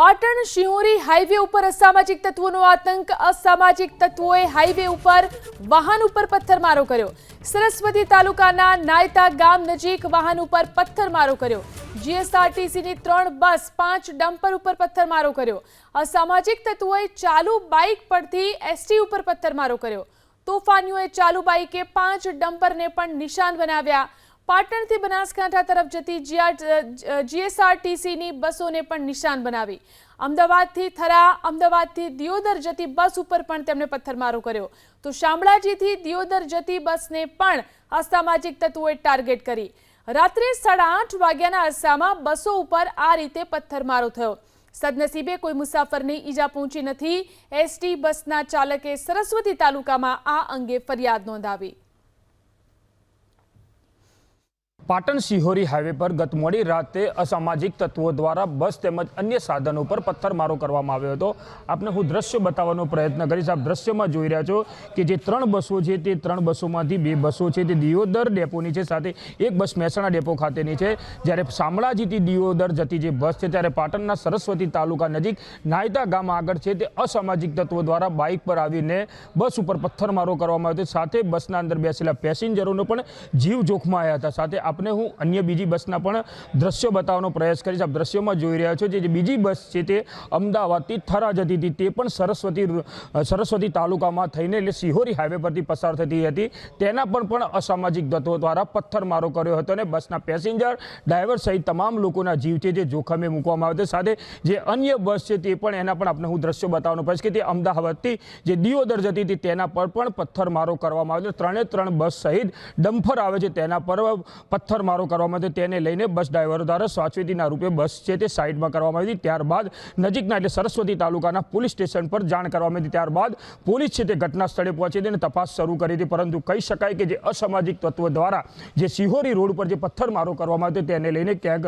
Patan Shihori highway ઉપર અસામાજિક તત્વોનો આતંક. અસામાજિક તત્વોએ હાઈવે ઉપર વાહન ઉપર પથ્થરમારો કર્યો. સરસ્વતી તાલુકાના નાયતા ગામ નજીક વાહન ઉપર પથ્થરમારો કર્યો. જીએસઆરટીસીની ત્રણ બસ પાંચ ડમ્પર ઉપર પથ્થરમારો કર્યો. અસામાજિક તત્વોએ ચાલુ બાઇક પરથી એસટી ઉપર પથ્થરમારો કર્યો. તોફાનીઓએ ચાલુ બાઇકે પાંચ ડમ્પરને પણ નિશાન બનાવ્યા. પાટણથી બનાસકાંઠા તરફ જતી જીએસઆરટીસીની બસોને પણ નિશાન બનાવી. અમદાવાદથી થરા, અમદાવાદથી દિયોદર જતી બસ ઉપર પણ તેમણે પથ્થરમારો કર્યો. તો શામળાજીથી દિયોદર જતી બસને પણ અસામાજિક તત્વોએ ટાર્ગેટ કરી. રાત્રે સાડા આઠ વાગ્યાના અરસામાં બસો ઉપર આ રીતે પથ્થરમારો થયો. સદનસીબે કોઈ મુસાફરની ઈજા પહોંચી નથી. એસટી બસના ચાલકે સરસ્વતી તાલુકામાં આ અંગે ફરિયાદ નોંધાવી. પાટણ સિહોરી હાઈવે પર ગત મોડી રાતે અસામાજિક તત્વો દ્વારા બસ તેમજ અન્ય સાધનો પર પથ્થરમારો કરવામાં આવ્યો હતો. આપને હું દ્રશ્ય બતાવવાનો પ્રયત્ન કરીશ. આપ દ્રશ્યમાં જોઈ રહ્યા છો કે જે ત્રણ બસો છે તે ત્રણ બસોમાંથી બે બસો છે તે દિયોદર ડેપોની છે, સાથે એક બસ મહેસાણા ડેપો ખાતેની છે. જ્યારે શામળાજીથી દિયોદર જતી જે બસ છે ત્યારે પાટણના સરસ્વતી તાલુકા નજીક નાયતા ગામ આગળ છે તે અસામાજિક તત્વો દ્વારા બાઇક પર આવીને બસ ઉપર પથ્થરમારો કરવામાં આવ્યો હતો. સાથે બસના અંદર બેસેલા પેસેન્જરોનો પણ જીવ જોખમાયા હતા. સાથે આપને હું અન્ય બીજી બસના પણ દ્રશ્યો બતાવવાનો પ્રયાસ કરીશ. આપ દ્રશ્યોમાં જોઈ રહ્યા છો જે બીજી બસ છે તે અમદાવાદથી થરા જતી હતી. તે પણ સરસ્વતી સરસ્વતી તાલુકામાં થઈને એટલે સિહોરી હાઈવે પરથી પસાર થતી હતી. તેના પણ પણ અસામાજિક તત્વો દ્વારા પથ્થરમારો કર્યો હતો અને બસના પેસેન્જર, ડ્રાઈવર સહિત તમામ લોકોના જીવ છે જે જોખમે મૂકવામાં આવ્યો સાથે જે અન્ય બસ છે તે પણ એના પણ આપણે હું દ્રશ્યો બતાવવાનો પ્રયાસ કે તે અમદાવાદથી જે દિયોદર જતી હતી તેના પર પણ પથ્થરમારો કરવામાં આવ્યો. ત્રણે ત્રણ બસ સહિત ડમ્ફર આવે છે તેના પર. પથ્થરમારો કરવામાં આવ્યો તેને લઈને બસ ડ્રાઈવરો દ્વારા સ્વાચવેદીના રૂપે બસ છે તે સાઈડમાં કરવામાં આવી હતી. ત્યારબાદ નજીકના એટલે સરસ્વતી તાલુકાના પોલીસ સ્ટેશન પર જાણ કરવામાં આવી ત્યારબાદ પોલીસ છે તે ઘટના સ્થળે પહોંચી હતી અને તપાસ શરૂ કરી હતી. પરંતુ કહી શકાય કે જે અસામાજિક તત્વો દ્વારા જે સિહોરી રોડ પર જે પથ્થરમારો કરવામાં આવ્યો તેને લઈને ક્યાંક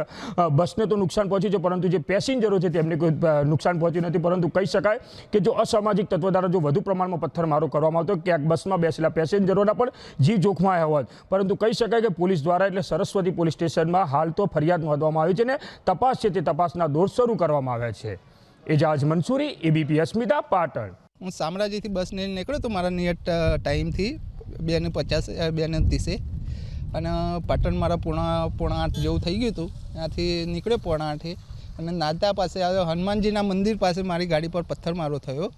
બસને તો નુકસાન પહોંચ્યું છે, પરંતુ જે પેસેન્જરો છે તેમને કોઈ નુકસાન પહોંચ્યું નથી. પરંતુ કહી શકાય કે જો અસામાજિક તત્વો દ્વારા જો વધુ પ્રમાણમાં પથ્થરમારો કરવામાં આવતો ક્યાંક બસમાં બેસેલા પેસેન્જરોના પણ જીવ જોખમાયા હોત પરંતુ કહી શકાય કે પોલીસ દ્વારા એટલે સરસ્વતી પોલીસ સ્ટેશનમાં હાલ તો ફરિયાદ નોંધવામાં આવી છે અને તપાસ છે તે તપાસના દોર શરૂ કરવામાં આવ્યા છે. એજાજ મંસૂરી એબીપી અસ્મિતા, પાટણ. હું શામળાજીથી બસ લઈને નીકળ્યો તો મારા નિયત ટાઈમથી બે ને પચાસ બે ને ત્રીસે. અને પાટણ મારા પોણા પોણા આઠ જેવું થઈ ગયું હતું. ત્યાંથી નીકળ્યો પોણા આઠે. અને નાદા પાસે આવ્યો. હનુમાનજીના મંદિર પાસે મારી ગાડી પર પથ્થરમારો થયો.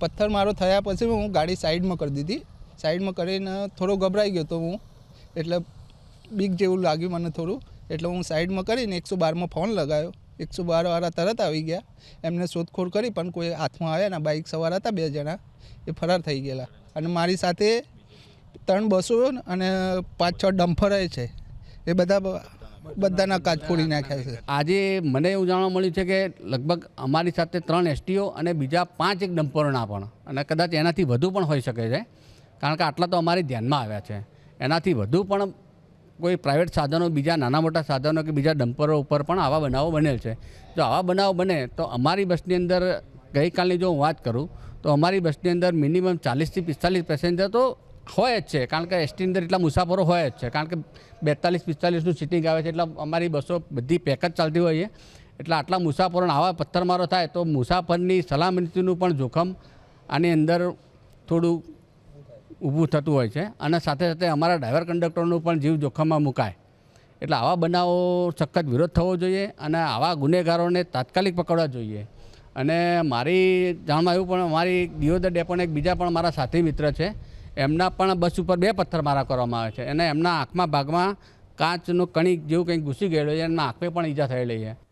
પથ્થરમારો થયા પછી હું ગાડી સાઈડમાં કરી દીધી. સાઈડમાં કરીને થોડો ગભરાઈ ગયો તો હું. એટલે બીક જેવું લાગ્યું મને થોડું. એટલે હું સાઈડમાં કરીને એકસો બારમાં ફોન લગાવ્યો એકસો બારવાળા તરત આવી ગયા. એમને શોધખોળ કરી પણ કોઈ હાથમાં આવ્યા ના. બાઇક સવાર હતા બે જણા. એ ફરાર થઈ ગયેલા. અને મારી સાથે ત્રણ બસો અને પાંચ છ ડમ્ફર છે. એ બધા બધાના કાચ ફોડી નાખ્યા છે. આજે મને એવું જાણવા મળ્યું છે કે લગભગ અમારી સાથે ત્રણ એસટીઓ અને બીજા પાંચ એક ડમ્પરોના પણ. અને કદાચ એનાથી વધુ પણ હોઈ શકે છે. કારણ કે આટલા તો અમારી ધ્યાનમાં આવ્યા છે. એનાથી વધુ પણ કોઈ પ્રાઇવેટ સાધનો, બીજા નાના મોટા સાધનો કે બીજા ડમ્પરો ઉપર પણ આવા બનાવો બનેલ છે. જો આવા બનાવો બને તો અમારી બસની અંદર ગઈકાલની જો હું વાત કરું, તો અમારી બસની અંદર મિનિમમ ચાલીસથી પિસ્તાલીસ પેસેન્જર તો હોય જ છે. કારણ કે એસટી અંદર એટલા મુસાફરો હોય જ છે. કારણ કે બેતાલીસ, પિસ્તાલીસનું સિટિંગ આવે છે. એટલે અમારી બસો બધી પેક જ ચાલતી હોય છે. એટલે આટલા મુસાફરોને આવા પથ્થરમારો થાય તો મુસાફરની સલામતીનું પણ જોખમ આની અંદર થોડું ઊભું થતું હોય છે. અને સાથે સાથે અમારા ડ્રાઈવર કંડક્ટરનું પણ જીવ જોખમમાં મુકાય. એટલે આવા બનાવો સખત વિરોધ થવો જોઈએ અને આવા ગુનેગારોને તાત્કાલિક પકડવા જોઈએ. અને મારી જાણમાં આવ્યું પણ મારી દિયોદર પણ એક બીજા પણ મારા સાથી મિત્ર છે. એમના પણ બસ ઉપર બે પથ્થર મારા કરવામાં આવે છે. અને એમના આંખમાં ભાગમાં કાચનું કણિક જેવું કંઈક ઘૂસી ગયેલું છે. એમના આંખે પણ ઈજા થયેલી છે.